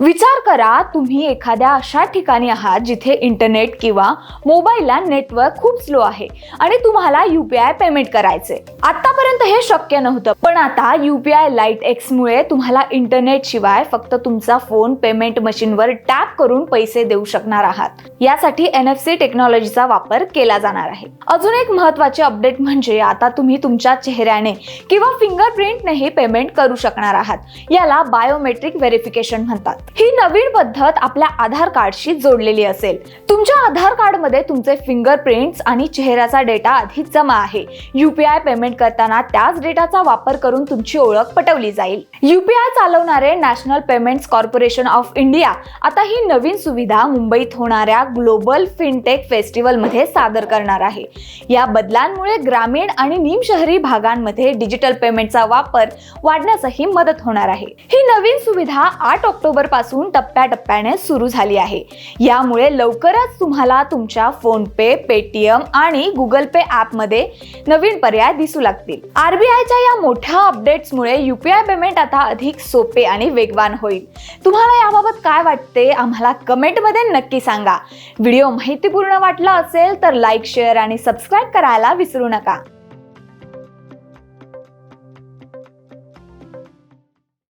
विचार करा तुम्ही एखाद्या अशा ठिकाणी आहात जिथे इंटरनेट किंवा मोबाईलला नेटवर्क खूप स्लो आहे आणि तुम्हाला युपीआय पेमेंट करायचे आतापर्यंत हे शक्य नव्हतं पण आता युपीआय लाइट एक्स मुळे तुम्हाला इंटरनेट शिवाय फक्त तुमचा फोन पेमेंट मशीनवर टॅप करून पैसे देऊ शकणार आहात. यासाठी एन एफ सी टेक्नॉलॉजीचा वापर केला जाणार आहे. अजून एक महत्त्वाचे अपडेट म्हणजे आता तुम्ही तुमच्या चेहऱ्याने किंवा फिंगरप्रिंटनेही पेमेंट करू शकणार आहात. याला बायोमेट्रिक व्हेरिफिकेशन म्हणतात. ही नवीन पद्धत आपल्या आधार कार्डशी जोडलेली असेल. तुमच्या आधार कार्डमध्ये तुमचे फिंगरप्रिंट्स आणि चेहऱ्याचा डेटा आधीच जमा आहे. युपीआय पेमेंट करताना त्याच डेटाचा वापर करून तुमची ओळख पटवली जाईल. युपीआय चालवणारे National Payments Corporation of India आता ही नवीन सुविधा मुंबईत होणाऱ्या ग्लोबल फिनटेक फेस्टिवलमध्ये सादर करणार आहे. या बदलांमुळे ग्रामीण आणि निमशहरी भागांमध्ये डिजिटल पेमेंटचा वापर वाढण्यासही मदत होणार आहे. ही नवीन सुविधा आठ ऑक्टोबर पासून टप्प्याटप्प्याने सुरू झाली आहे. यामुळे लवकरच तुम्हाला तुमच्या फोनपे पेटीएम आणि गुगल पे ॲपमध्ये नवीन पर्याय दिसू लागतील. आरबीआयच्या या मोठ्या अपडेट्समुळे युपीआय पेमेंट आता अधिक सोपे आणि वेगवान होईल. तुम्हाला याबाबत काय वाटते आम्हाला कमेंटमध्ये नक्की सांगा. व्हिडिओ माहितीपूर्ण वाटला असेल तर लाईक शेअर आणि सबस्क्राईब करायला विसरू नका.